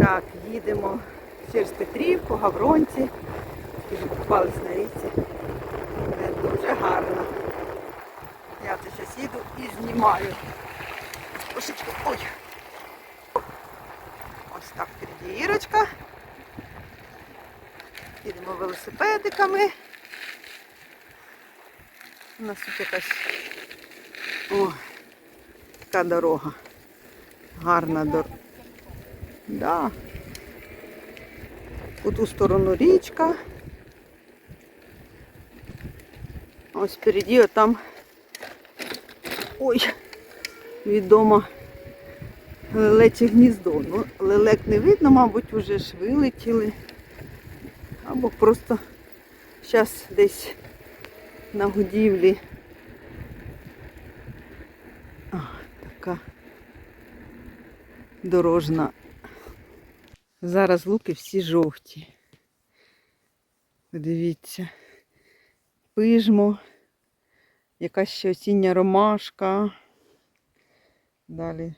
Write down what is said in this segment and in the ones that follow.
Так, їдемо через Петрівку, Гавронці. Тільки купались на річці. Це дуже гарно. Я це зараз їду і знімаю. Трошечки. Ой. Ось так впереді Ірочка. Їдемо велосипедиками. У нас тут якась о, така дорога. Гарна дорога. Да. По ту сторону річка. Ось впереді там ой, відомо лелече гніздо. Ну, лелек не видно, мабуть, вже ж вилетіли. Або просто зараз десь на годівлі. А, така дорожна. Зараз луки всі жовті. Подивіться. Пижмо, якась ще осіння ромашка. Далі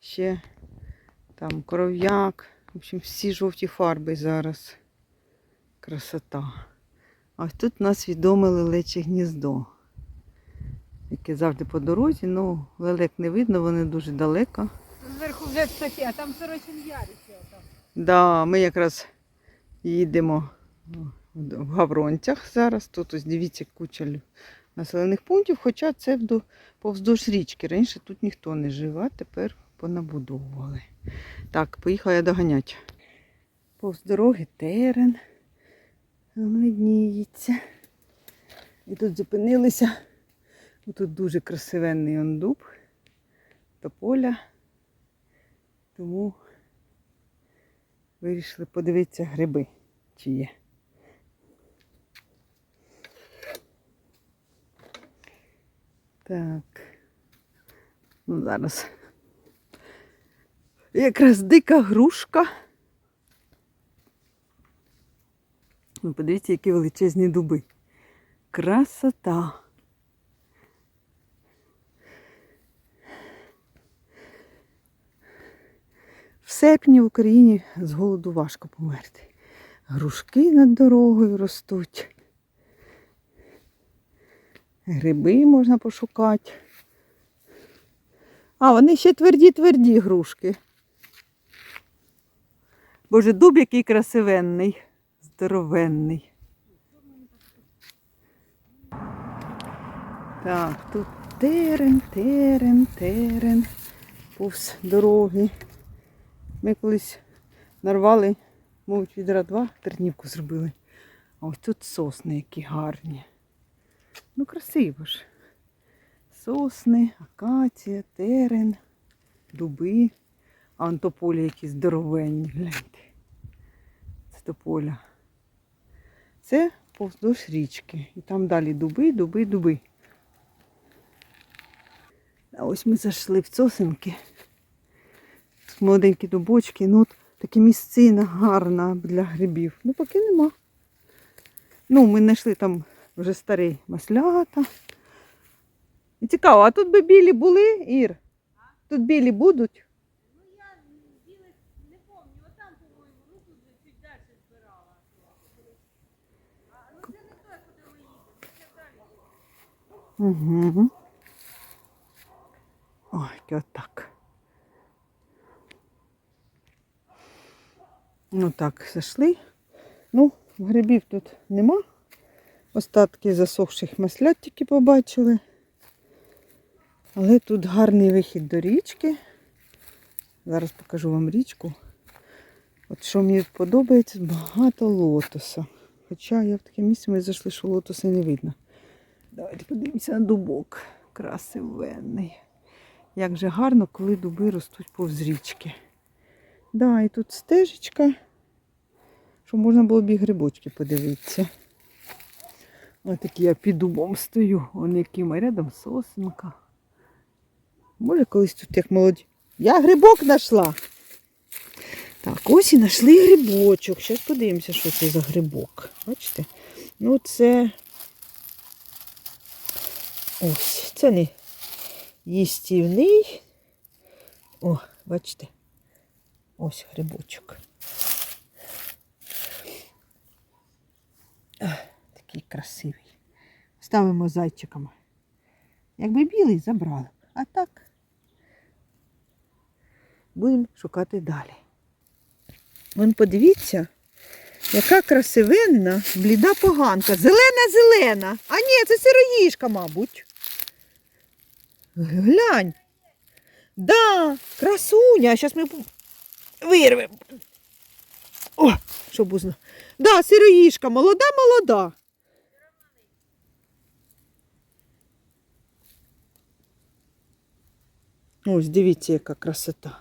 ще там коров'як. В общем, всі жовті фарби зараз. Красота. А ось тут нас відоме лелече гніздо. Яке завжди по дорозі, ну лелек не видно, вони дуже далеко. Зверху вже а там сорочим яріще. отам. Да, ми якраз їдемо в Гавронцях зараз. Тут ось дивіться куча населених пунктів, хоча це повздовж річки. Раніше тут ніхто не жив, а тепер понабудовували. Так, поїхала я доганяти. Повз дороги терен. Видніється. І тут зупинилися. Тут дуже красивенний дуб, тополя. Тому вирішили подивитися гриби, чи є. Так. Ну, зараз. Якраз дика грушка. Ну, подивіться, які величезні дуби. Красота. Серпні в Україні з голоду важко померти. Грушки над дорогою ростуть. Гриби можна пошукати. А, вони ще тверді-тверді грушки. Боже, дуб який красивенний, здоровенний. Так, тут терен, терен, терен, повз дороги. Ми колись нарвали, мабуть, відра два, тернівку зробили. А ось тут сосни які гарні. Ну, красиво ж. Сосни, акація, терен, дуби. А он тополі які здоровенні, гляньте. Це тополя. Це повздовж річки. І там далі дуби, дуби, дуби. А ось ми зайшли в сосенки. Молоденькі дубочки. Ну, от таке місцина гарна для грибів. Ну, поки нема. Ну, ми знайшли там вже старі маслята. І цікаво, а тут би білі були, Ір? Тут білі будуть? Ну я білих не пам'ятаю, ну тут чуть далі збирала. Ну це не той, куди ми їдемо. Угу. Ой, отак. Ну так, зайшли. Ну, грибів тут нема. Остатки засохших маслят тільки побачили. Але тут гарний вихід до річки. Зараз покажу вам річку. От що мені подобається, багато лотоса. Хоча я в таке місце ми зайшли, що лотоси не видно. Давайте подивимося на дубок. Красивенний. Як же гарно, коли дуби ростуть повз річки. Да, і тут стежечка, щоб можна було б і грибочки подивитися. Ось такі я під дубом стою. Вон яким а рядом сосенка. Може колись тут як молоді. Я грибок знайшла. Так, ось і знайшли грибочок. Зараз подивимося, що це за грибок. Бачите? Ну, це ось. Це не їстівний. О, бачите. Ось грибочок. Такий красивий. Ставимо зайчиками. Якби білий, забрали. А так будемо шукати далі. Вон подивіться, яка красивенна, бліда поганка. Зелена-зелена. А ні, це сироїжка, мабуть. Глянь. Да, красуня. Зараз ми вирвемо. О, щоб узнав. Да, сироїжка, молода, молода. Ось, дивіться, яка красота.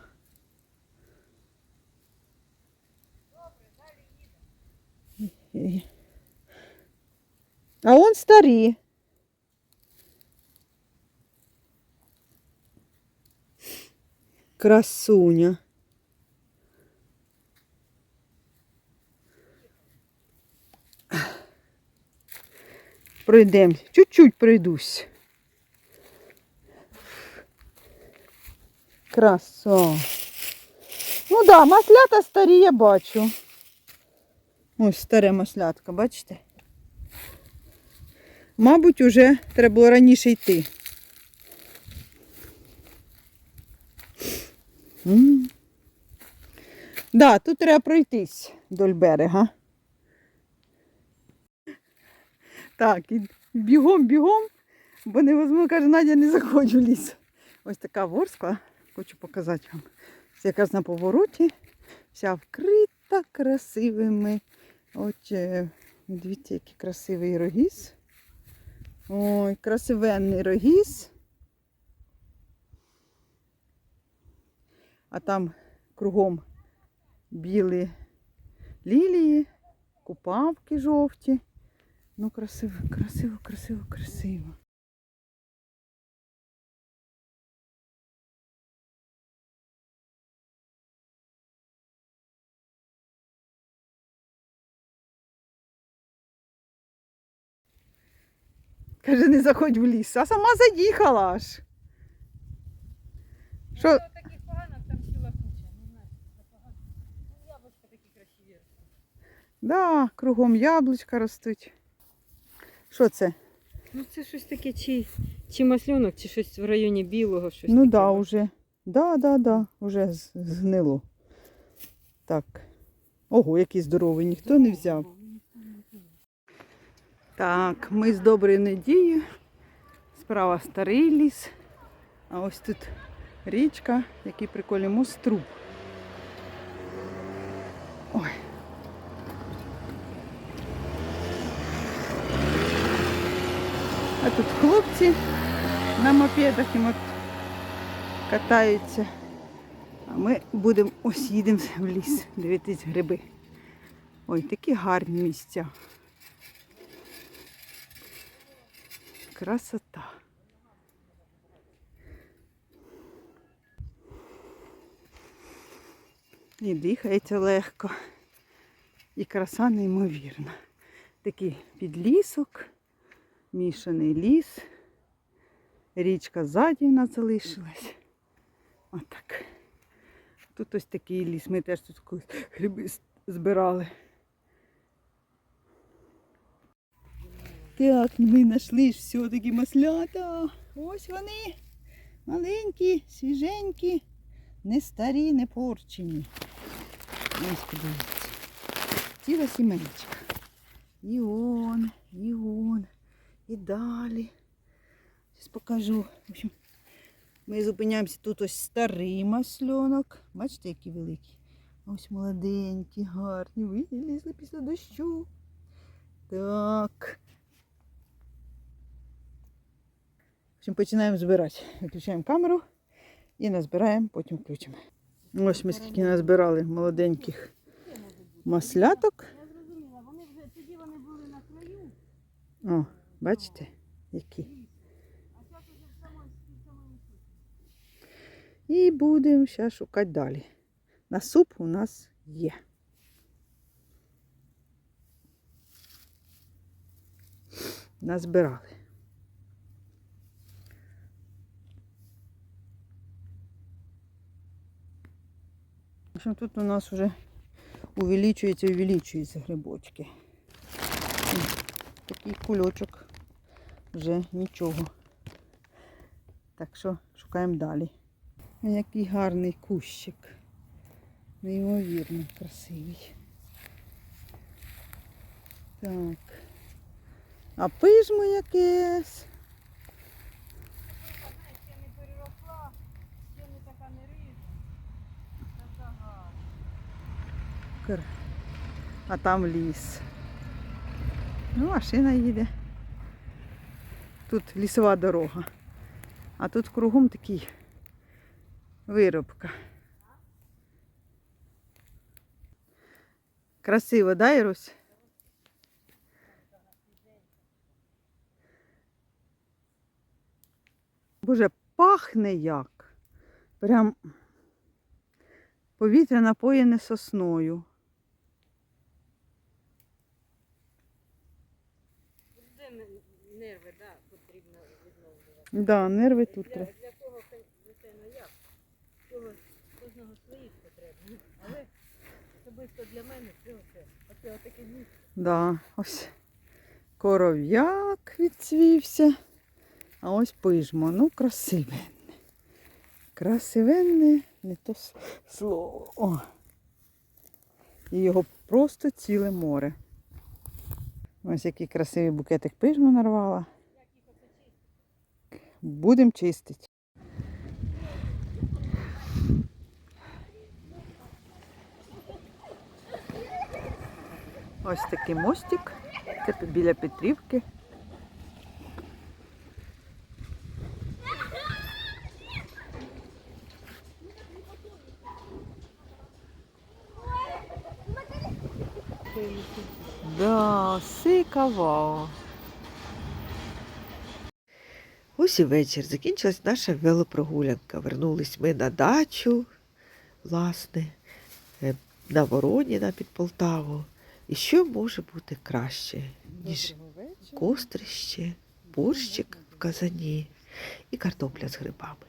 А он старі. Красуня. Пройдемо. Чуть-чуть пройдусь. Краса. Ну да, маслята старі я бачу. Ось старе маслятка, бачите? Мабуть, уже треба було раніше йти. М. Да, тут треба пройтись вдоль берега. Так, і бігом, бігом, бо невозможно, каже, Надя, не заходь в ліс. Ось така ворскла, хочу показати вам. Це якраз на повороті, вся вкрита красивими. От, е, дивіться, який красивий рогіз. Ой, красивенний рогіз. А там кругом білі лілії, купавки жовті. Ну, красиво, красиво, красиво, красиво. Каже, не заходь в ліс, а сама заїхала аж. Що? Ну, таких поганок там ціла куча. Не знаю, що. Ну, яблучка такі красиві. Да, кругом яблучка ростуть. Що це? Ну це щось таке, чи, чи масльонок, чи щось в районі білого, щось ну таке. да, уже. Да, да, да, уже з- згнило. Так. Ого, який здоровий, ніхто не взяв. Так, ми з доброї надії. Справа старий ліс. А ось тут річка, який прикольний моструб. Ой. А тут хлопці на мопедах і моп... катаються. А ми будемо ось їдемо в ліс дивитись гриби. Ой, такі гарні місця. Красота. І дихається легко. І краса неймовірна. Такий підлісок, мішаний ліс. Річка ззаді нас залишилась. Отак. Тут ось такий ліс. Ми теж тут гриби збирали. Так, ми знайшли все-таки маслята. Ось вони. Маленькі, свіженькі, не старі, не порчені. Ось подивіться. Ціла сімейка. І он, і он, і далі. Зараз покажу. В общем, ми зупиняємося тут ось старий масльонок. Бачите, які великі. Ось молоденькі, гарні, вилізли після дощу. Так. В общем, починаємо збирати. Виключаємо камеру і назбираємо, потім включимо. Ось ми скільки назбирали молоденьких масляток. Я зрозуміла, вони вже тоді вони були на краю, О, бачите, які. а зараз уже в самому в самому суті. І будемо зараз шукати далі. На суп у нас є. Назбирали. общем, тут у нас вже увеличується, увеличуються грибочки. Такий кульочок вже нічого. Так що шукаємо далі. Який гарний кущик. Неймовірно красивий. Так. А пижмо якесь. А там ліс. Ну, машина їде. Тут лісова дорога. А тут кругом такий виробка. Красиво, да, Ірусь? Боже, пахне як. Прям повітря напоєне сосною. Де нерви, да, потрібно відновлювати. Да, нерви тут Для, треба. для того, звичайно, як? Цього кожного своїх потреб. Ну, Але особисто для мене це оце. Оце отаке місце. Да, ось коров'як відцвівся. А ось пижмо. Ну, красивенне. Красивенне, не то слово. О. І його просто ціле море. Ось який красивий букетик пижму нарвала. Будемо чистити. Ось такий мостик. Це біля Петрівки. Да, сикаво. Ось і вечір. Закінчилась наша велопрогулянка. Вернулись ми на дачу, власне, е, на Вороніна під Полтаву. І що може бути краще, ніж кострище, борщик в казані і картопля з грибами.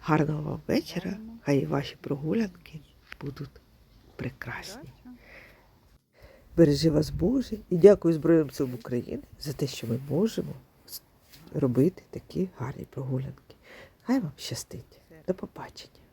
Гарного вам вечора, хай і ваші прогулянки будуть прекрасні. Бережи вас Боже і дякую Збройним силам України за те, що ми можемо робити такі гарні прогулянки. Хай вам щастить. До побачення.